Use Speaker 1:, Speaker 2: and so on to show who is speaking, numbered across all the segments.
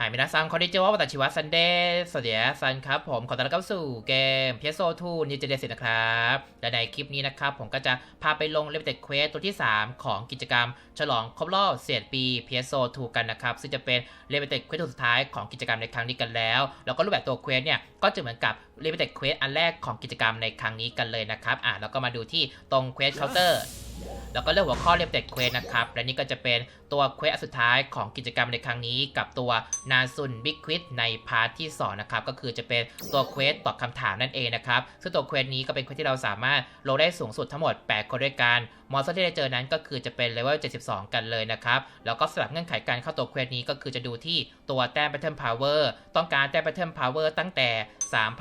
Speaker 1: หายมินาซังคอนดิจิวะวัตชิวะซันเดย์สวัสดีซันครับผมขอต้อนรับเข้าสู่เกม PS2 2 Ninja Day นะครับ และในคลิปนี้นะครับ ผมก็จะพาไปลง Limited Quest ตัวที่ 3 ของกิจกรรม ฉลองครบรอบเสียดปี PS2 2กันนะครับ ซึ่งจะเป็น Limited Quest ตัวสุดท้ายของกิจกรรมในครั้งนี้กันแล้ว แล้วก็รูปแบบตัวเควสเนี่ยก็จะเหมือนกับ Limited Quest อันแรกของกิจกรรมในครั้งนี้กันเลยนะครับอะแล้วก็มาดูที่ตรง Quest Counter แล้วก็เลือกหัวข้อเรียบเด็ดเควสนะครับ และนี่ก็จะเป็น ตัวเควสสุดท้ายของกิจกรรมในครั้งนี้ กับตัวนาซุนบิ๊กควิ z ในพาร์ทที่2นะครับก็คือจะเป็นตัวเควสตอบคำถามนั่นเองนะครับซึ่งตัวเควสนี้ก็เป็นเควสที่เราสามารถโลดได้สูงสุดทั้งหมด 8 คนด้วยกันมอนสเตอร์ที่ได้เจอนั้นก็คือจะเป็นเลเวล 72 กันเลยนะครับแล้วก็สลับเงื่อนไขการเข้าตัวเควสนี้ก็คือจะดูที่ตัวแต้ม Battle Power ต้องการแต้ม Battle Power ตั้งแต่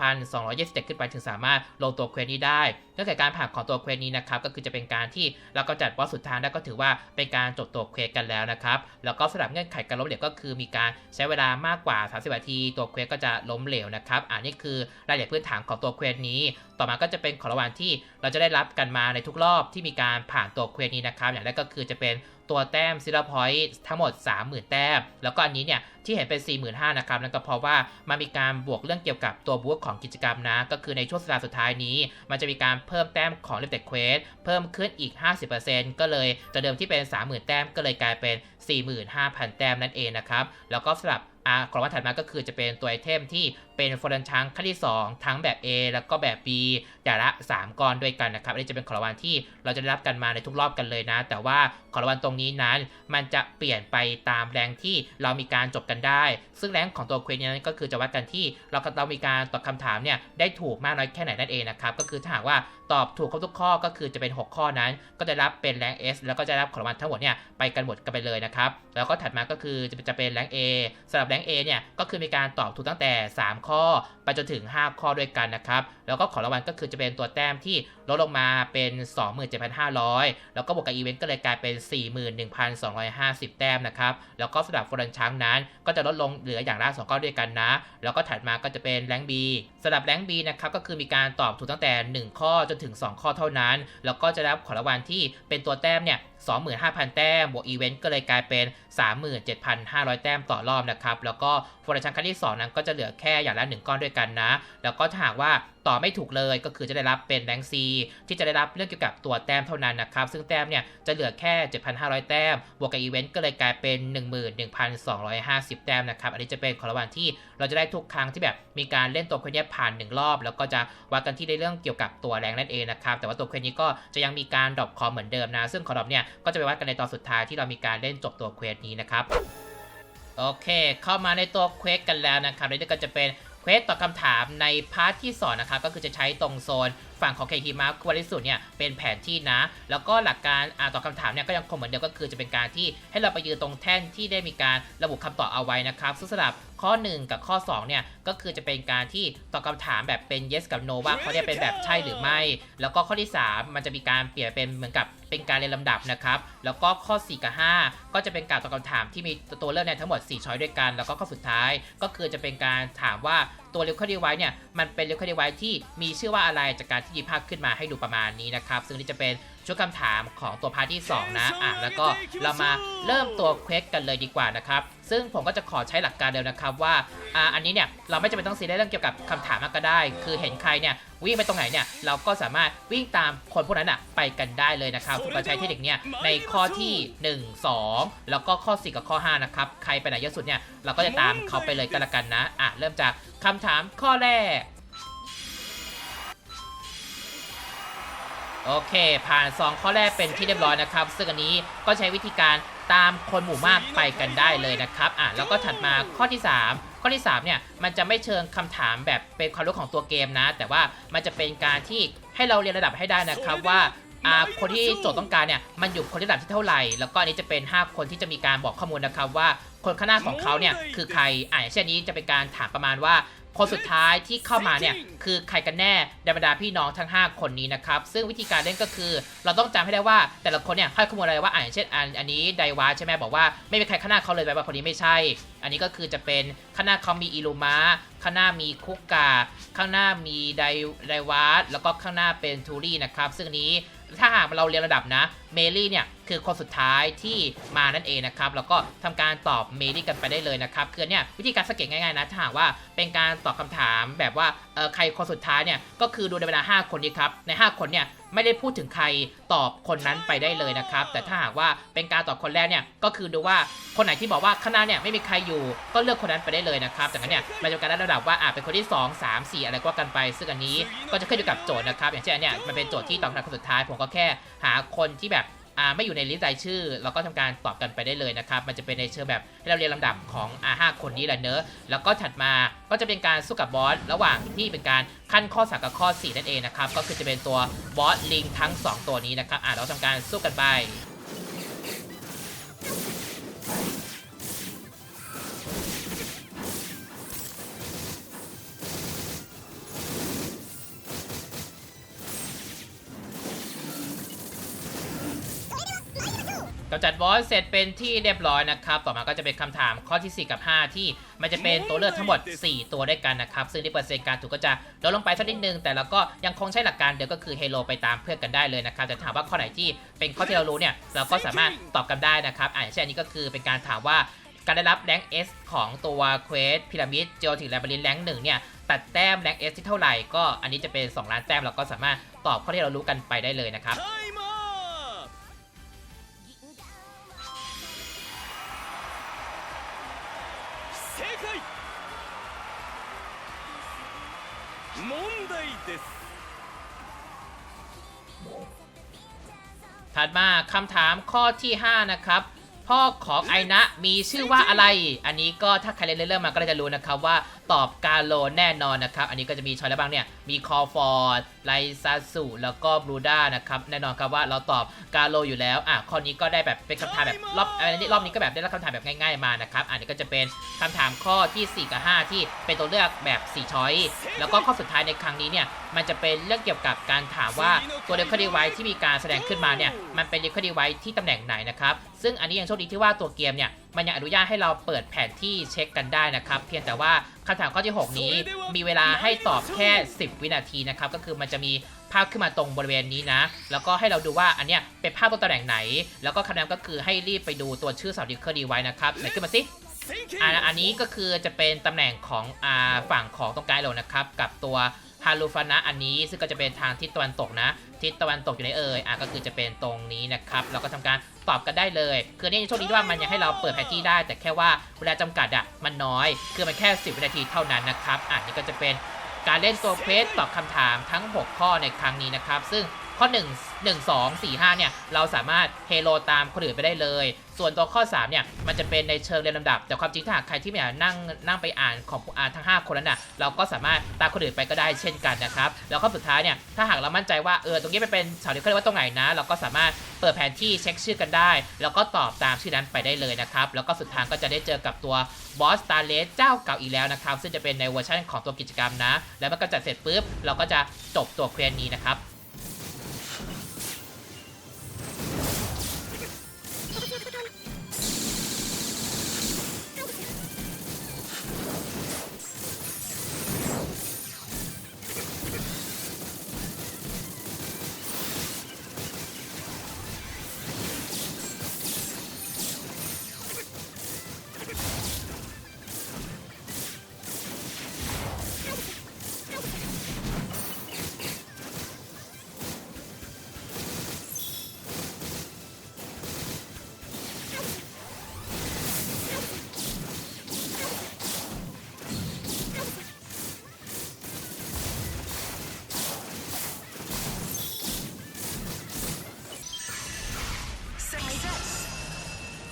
Speaker 1: 3,227 ขึ้นไปถึงสามารถลงตัวเควสนี้ได้เงื่อนไขการผ่านของตัวเควสนี้นะครับก็คือจะเป็นการที่เราก็จัดบอสสุดท้ายได้ก็ถือว่าเป็นการจบตัวเควสกันแล้วแล้วนะครับ แล้วก็สำหรับเงื่อนไขการล้มเหลวก็คือมีการใช้เวลามากกว่า 30นาที ตัวเควสก็จะล้มเหลวนะครับ อันนี้คือรายละเอียดพื้นฐานของตัวเควสนี้ ต่อมาก็จะเป็นของรางวัลที่เราจะได้รับกันมาในทุกรอบที่มีการผ่านตัวเควสนี้นะครับ อย่างแรกก็คือจะเป็น ตัวแต้มซิลพอยต์ทั้งหมด 30,000 แต้ม แล้วก็อันนี้เนี่ยที่เห็นเป็น 45,000นะครับนั่นก็เพราะว่ามันมีการบวกเรื่องเกี่ยวกับตัวบูธของกิจกรรมนะ ก็คือในช่วงสัปดาห์สุดท้ายนี้ มันจะมีการเพิ่มแต้มของเลเวลเควส์เพิ่มขึ้นอีก 50%ก็เลยจากเดิมที่เป็น 30,000 แต้มก็เลยกลายเป็น 45,000 แต้มนั่นเองนะครับแล้วก็สำหรับ อ่าของรางวัลถัดมาก็คือจะเป็นตัวไอเทมที่เป็นฟอรันชังขั้นที่ 2 ทั้งแบบ A แล้วก็แบบ B อย่ละ 3ก้อนด้วยกันนะครับอันนี้จะเป็นของรางวัลที่เราจะได้รับกันมาในทุกรอบกันเลยนะ แต่ว่าของรางวัลตรงนี้นั้น มันจะเปลี่ยนไปตามแรงที่เรามีการจบกันได้ ซึ่งแรงของตัวเควสนั้นก็คือจะวัดกันที่เราเรามีการตอบคำถามเนี่ยได้ถูกมากน้อยแค่ไหนนั่นเองนะครับก็คือถ้าหากว่าตอบถูกครบทุกข้อก็คือจะเป็น 6 ข้อนั้น ก็จะรับเป็นแรง S แล้วก็จะรับของรางวัลทั้งหมดเนี่ยไปกันหมดกันไปเลยนะครับแล้วก็ถัดมาก็คือจะจะเป็นแรง A สำหรับแรง A เนี่ยก็คือมีการตอบถูกตั้งแต่ 3 ข้อ ไปจนถึง 5 ข้อด้วยกันนะครับ แล้วก็ของรางวัลก็คือจะเป็นตัวแต้มที่ ลดลงมาเป็น 27,500 แล้วก็บวกกับอีเวนต์ก็เลยกลายเป็น 41,250 แต้มนะครับ แล้วก็สำหรับฟอรันช้างนั้นก็จะลดลงเหลืออย่างละ2ก้อนด้วยกันนะ แล้วก็ถัดมาก็จะเป็นแรง B สำหรับแรง B นะครับก็คือมีการตอบถูกตั้งแต่ 1 ข้อจนถึง 2 ข้อเท่านั้น แล้วก็จะรับของรางวัลที่เป็นตัวแต้มเนี่ย25,000 แต้ม บวกอีเวนต์ก็เลยกลายเป็น 37,500 แต้มต่อรอบนะครับ แล้วก็ฟอร์ชันครั้งที่ 2 นั้นก็จะเหลือแค่อย่างละ 1 ก้อนด้วยกันนะ แล้วก็ถ้าหากว่า ต่อไม่ถูกเลยก็คือจะได้รับเป็นแรงซีที่จะได้รับเรื่องเกี่ยวกับตัวแต้มเท่านั้นนะครับ ซึ่งแต้มเนี่ยจะเหลือแค่ 7,500 แต้ม บวกกับอีเวนต์ก็เลยกลายเป็น 11,250 แต้มนะครับ อันนี้จะเป็นของรางวัลที่เราจะได้ทุกครั้งที่แบบมีการเล่นตัวเควสนี้ผ่าน 1 รอบ แล้วก็จะวัดกันที่ในเรื่องเกี่ยวกับตัวแรงนั่นเองนะครับ แต่ว่าตัวเควสนี้ก็จะยังมีการดรอปคอมเหมือนเดิมนะ ซึ่งขอดรอปเนี่ยก็จะไปวัดกันในตอนสุดท้ายที่เรามีการเล่นจบตัวเควสนี้นะครับโอเค เข้ามาในตัวเควสกันแล้วนะครับนี่ก็จะเป็น ควสตอบคำถามในพาร์ทที่สองนะครับก็คือจะใช้ตรงโซนฝั่งของเคฮิมาควริสุเนี่ยเป็นแผนที่นะ แล้วก็หลักการอตอบคำถามเนี่ยก็ยังคงเหมือนเดิมก็คือจะเป็นการที่ให้เราไปยืนตรงแท่นที่ได้มีการระบุคำตอบเอาไว้นะครับซึ่งสำหรับ ข้อ 1 กับข้อ2เนี่ยก็คือจะเป็นการที่ตอบคำถามแบบเป็น yes กับ no ว่าเขาเนี่ยเป็นแบบใช่หรือไม่ แล้วก็ข้อที่ 3 มันจะมีการเปลี่ยนเป็นเหมือนกับเป็นการเรียนลำดับนะครับ แล้วก็ข้อ 4 กับ 5 ก็จะเป็นการตอบคำถามที่มีตัวเลือกในทั้งหมด 4 ช้อยด้วยกัน แล้วก็ข้อสุดท้ายก็คือจะเป็นการถามว่าตัวเร c คอร์ดีไวเนี่ยมันเป็นเร c คอร์ดีไวที่มีชื่อว่าอะไรจากการที่หยิบภาพขึ้นมาให้ดูประมาณนี้นะครับ ซึ่งนี่จะเป็น ชุดคำถามของตัวพาร์ทที่ 2 นะอะแล้วก็เรามาเริ่มตัวเควสกันเลยดีกว่านะครับ ซึ่งผมก็จะขอใช้หลักการเดิมนะครับว่าอ่าอันนี้เนี่ยเราไม่จำเป็นต้องซีเรียสเรื่องเกี่ยวกับคำถามมากก็ได้ คือเห็นใครเนี่ยวิ่งไปตรงไหนเนี่ยเราก็สามารถวิ่งตามคนพวกนั้นอะไปกันได้เลยนะครับผมก็ใช้เทคนิคเนี่ยในข้อที่ 1 2 แล้วก็ข้อ 4 กับข้อ 5 นะครับ ใครไปไหนเยอะสุดเนี่ยเราก็จะตามเขาไปเลยกันละกันนะอะเริ่มจากคำถามข้อแรก โอเค ผ่าน 2 ข้อแรกเป็นที่เรียบร้อยนะครับ ซึ่งอันนี้ก็ใช้วิธีการตามคนหมู่มากไปกันได้เลยนะครับอะแล้วก็ถัดมาข้อที่ 3 ข้อที่3เนี่ยมันจะไม่เชิงคำถามแบบเป็นความรู้ของตัวเกมนะ แต่ว่ามันจะเป็นการที่ให้เราเรียนระดับให้ได้นะครับว่าคนที่โจทย์ต้องการเนี่ยมันอยู่คนระดับที่เท่าไหร่ แล้วก็อันนี้จะเป็น 5 คนที่จะมีการบอกข้อมูลนะครับว่าคนข้างหน้าของเขาเนี่ยคือใครอ่าอย่างเช่นนี้จะเป็นการถามประมาณว่า คนสุดท้ายที่เข้ามาเนี่ยคือใครกันแน่ในบรรดาพี่น้องทั้ง 5 คนนี้นะครับ ซึ่งวิธีการเล่นก็คือ เราต้องจำให้ได้ว่าแต่ละคนเนี่ยให้ข้อมูลอะไรว่าอ่าอย่างเช่นอันอันนี้ไดวาใช่ไหมบอกว่าไม่มีใครข้างหน้าเขาเลยแปลว่าคนนี้ไม่ใช่ อันนี้ก็คือจะเป็นข้างหน้าเขามีอิลูมาข้างหน้ามีคุกกา ข้างหน้ามีไดไดวาแล้วก็ข้างหน้าเป็นทูรี่นะครับ ซึ่งนนี้ถ้าหากเราเรียนระดับนะเมลี่เนี่ย คือคนสุดท้ายที่มานั่นเองนะครับแล้วก็ทำการตอบเมลี่กันไปได้เลยนะครับคือเนี่ยวิธีการสังเกตง่ายๆนะถ้าหากว่าเป็นการตอบคำถามแบบว่าเออใครคนสุดท้ายเนี่ยก็คือดูในเวลา 5 คนนี้ครับใน 5 คนเนี่ยไม่ได้พูดถึงใครตอบคนนั้นไปได้เลยนะครับ แต่ถ้าหากว่าเป็นการตอบคนแรกเนี่ยก็คือดูว่าคนไหนที่บอกว่าข้างหน้าเนี่ยไม่มีใครอยู่ก็เลือกคนนั้นไปได้เลยนะครับจากนั้นเนี่ยมันจะการระดับว่าอ่าเป็นคนที่ 2 3 4 อะไรก็กันไป ซึ่งอันนี้ก็จะขึ้นอยู่กับโจทย์นะครับ อย่างเช่นอันเนี่ยมันเป็นโจทย์ที่ตอบคำถามคนสุดท้าย ผมก็แค่หาคนที่แบบ อ่าไม่อยู่ในลิสต์รายชื่อ เราก็ทำการตอบกันไปได้เลยนะครับ มันจะเป็นในเชิงแบบให้เราเรียงลำดับของอ่าห้าคนนี้แหละเนอะแล้วก็ถัดมาก็จะเป็นการสู้กับบอสระหว่างที่เป็นการขั้นข้อสามกับข้อ 4 นั่นเองนะครับ ก็คือจะเป็นตัวบอสลิงทั้ง 2 ตัวนี้นะครับอ่าเราทำการสู้กันไป กำจัดบอสเสร็จเป็นที่เรียบร้อยนะครับ ต่อมาก็จะเป็นคำถามข้อที่ 4 กับ 5 ที่มันจะเป็นตัวเลือกทั้งหมด 4 ตัวด้วยกันนะครับ ซึ่งที่เปอร์เซ็นต์การถูกก็จะลดลงไปสักนิดนึง แต่เราก็ยังคงใช้หลักการเดิมก็คือเฮโลไปตามเพื่อนกันได้เลยนะครับแต่ถามว่าข้อไหนที่เป็นข้อที่เรารู้เนี่ย เราก็สามารถตอบกันได้นะครับอ่าอย่างเช่นอันนี้ก็คือเป็นการถามว่าการได้รับแรงค์ S ของตัวเควสพีระมิดเจอถึงแลบรินแรงหนึ่งเนี่ยตัดแต้มแรงค์ S ที่เท่าไหร่ก็อันนี้จะเป็น 2 ล้านแต้มเราก็สามารถตอบข้อที่เรารู้กันไปได้เลยนะครับ
Speaker 2: です
Speaker 1: ถัดมาคำถามข้อที่ 5 นะครับ พ่อของไอนะมีชื่อว่าอะไร อันนี้ก็ถ้าใครเล่นเริ่มมาก็จะรู้นะครับว่า ตอบกาโลแน่นอนนะครับ อันนี้ก็จะมีชอยแล้วบ้างเนี่ย มีคอฟอร์ดไลซาสุแล้วก็บรูด้านะครับ แน่นอนครับว่าเราตอบกาโลอยู่แล้ว อะ ข้อนี้ก็ได้แบบเป็นคำถามแบบรอบอันนี้รอบนี้ก็แบบได้รับคำถามแบบง่ายๆมานะครับ อันนี้ก็จะเป็นคำถามข้อที่ 4 กับ 5 ที่เป็นตัวเลือกแบบ4ช้อยแล้วก็ข้อสุดท้ายในครั้งนี้เนี่ย มันจะเป็นเรื่องเกี่ยวกับการถามว่าตัวเดคอดีไวที่มีการแสดงขึ้นมาเนี่ย มันเป็นเดคอดีไวที่ตำแหน่งไหนนะครับ ซึ่งอันนี้ยังโชคดีที่ว่าตัวเกมเนี่ย มันยังอนุญาตให้เราเปิดแผนที่เช็คกันได้นะครับ เพียงแต่ว่าคำถามข้อที่ 6 นี้มีเวลาให้ตอบแค่ 10 วินาทีนะครับ ก็คือมันจะมีภาพขึ้นมาตรงบริเวณนี้นะ แล้วก็ให้เราดูว่าอันเนี้ยเป็นภาพตัวตำแหน่งไหน แล้วก็คำแนะนก็คือให้รีบไปดูตัวชื่อสาวดิเคอร์ดีไว้นะครับไหนขึ้นมาสิอันนี้ก็คือจะเป็นตำแหน่งของอฝั่งของตรงกลางเรานะครับ กับตัวารูฟานะอันนี้ซึ่งก็จะเป็นทางทิศตะวันตกนะ ทิศตะวันตกอยู่ในเอ่ยอะก็คือจะเป็นตรงนี้นะครับเราก็ทำการตอบกันได้เลย คือนี่โชคดีว่ามันยังให้เราเปิดแผนที่ได้ แต่แค่ว่าเวลาจำกัดอะมันน้อย คือมันแค่ 10 วินาทีเท่านั้นนะครับอะนี่ก็จะเป็นการเล่นตัวเพจตอบคำถามทั้ง 6 ข้อในครั้งนี้นะครับ ซึ่ง ข้อ 1 1 2 4 5 เนี่ย เราสามารถเฮโลตามคนอื่นไปได้เลย ส่วนตัวข้อ 3 เนี่ย มันจะเป็นในเชิงเรียนลำดับ แต่ความจริงถ้าหากใครที่ไม่อยากนั่งนั่งไปอ่านของอ่านทั้ง 5 คนนั้นน่ะ เราก็สามารถตามคนอื่นไปก็ได้เช่นกันนะครับ แล้วข้อสุดท้ายเนี่ย ถ้าหากเรามั่นใจว่า เออ ตรงนี้มันเป็นเสาเดียวกันว่าตรงไหนนะ เราก็สามารถเปิดแผนที่เช็คชื่อกันได้ แล้วก็ตอบตามชื่อนั้นไปได้เลยนะครับ แล้วก็สุดท้ายก็จะได้เจอกับตัวบอสตาเลสเจ้าเก่าอีกแล้วนะครับ ซึ่งจะเป็นในเวอร์ชันของตัวกิจกรรมนะ แล้วมันก็จะเสร็จปุ๊บ เราก็จะจบตัวเควสนี้นะครับ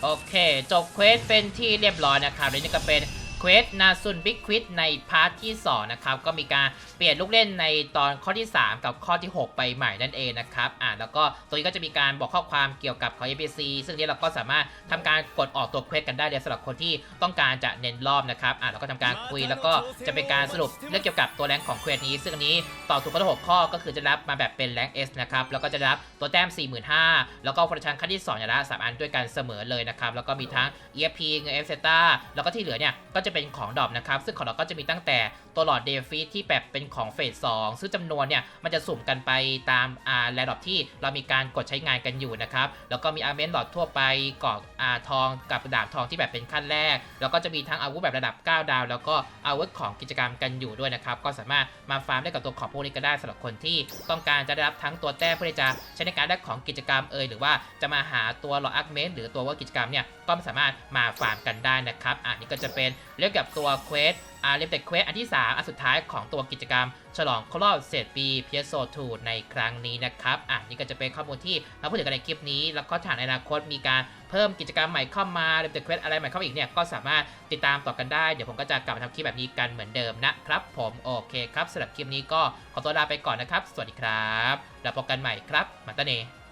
Speaker 1: โอเค จบเควสเป็นที่เรียบร้อยนะครับและนี่ก็เป็น ควสนาซุนบิ๊กควิดในพาร์ทที่ 2 นะครับ ก็มีการเปลี่ยนลูกเล่นในตอนข้อที่ 3 กับข้อที่ 6 ไปใหม่นั่นเองนะครับอ่าแล้วก็ตรงนี้ก็จะมีการบอกข้อความเกี่ยวกับของ ABC ซึ่งนี้เราก็สามารถทำการกดออกตัวเควสกันได้เลยสำหรับคนที่ต้องการจะเน้นรอบนะครับอ่าเราก็ทำการคุยแล้วก็จะเป็นการสรุปเรื่องเกี่ยวกับตัวแรงของเควสนี้ ซึ่งอันนี้ตอบถูกข้อที่6ข้อก็คือจะรับมาแบบเป็นแรง S นะครับแล้วก็จะรับตัวแต้ม 45,000แล้วก็ฟังก์ชันขั้นที่2อย่างละ3อันด้วยกันเสมอเลยนะครับแล้วก็มีทั้ง EFP เงิน F เซต้าแล้วก็ที่เหลือเนี่ยก็จะเป็นของดรอปนะครับ ซึ่งของเราก็จะมีตั้งแต่ตัวหลอดเดฟีที่แบบเป็นของเฟส2ซึ่งจำนวนเนี่ยมันจะสุ่มกันไปตามอ่าแลดรอปที่เรามีการกดใช้งานกันอยู่นะครับ แล้วก็มีอาร์เมนหลอดทั่วไปกรอกอ่าทองกับดาบทองที่แบบเป็นขั้นแรก แล้วก็จะมีทั้งอาวุธแบบระดับ 9 ดาว แล้วก็อาวุธของกิจกรรมกันอยู่ด้วยนะครับ ก็สามารถมาฟาร์มได้กับตัวของพวกนี้ก็ได้สำหรับคนที่ต้องการจะได้รับทั้งตัวแต้มเพื่อที่จะใช้ในการได้ของกิจกรรมเอ่ยหรือว่าจะมาหาตัวหลอดอาร์เมนหรือตัวว่ากิจกรรมเนี่ยก็สามารถมาฟาร์มกันได้นะครับอ่านี่ก็จะเป็นเรยกกับตัวเควสอาร์เรมเต็กเควสอันที่ 3 อันสุดท้ายของตัวกิจกรรม ฉลองครบรอบเศษปีเพียโซทูในครั้งนี้นะครับ อะนี่ก็จะเป็นข้อมูลที่เราพูดถึงกันในคลิปนี้ แล้วก็ถ้าในอนาคตมีการเพิ่มกิจกรรมใหม่เข้ามาเรมเต็กเควสอะไรใหม่เข้ามาอีกเนี่ย ก็สามารถติดตามต่อกันได้ เดี๋ยวผมก็จะกลับมาทำคลิปแบบนี้กันเหมือนเดิมนะครับ ผมโอเคครับสำหรับคลิปนี้ก็ขอตัวลาไปก่อนนะครับ สวัสดีครับ แล้วพบกันใหม่ครับมาตเน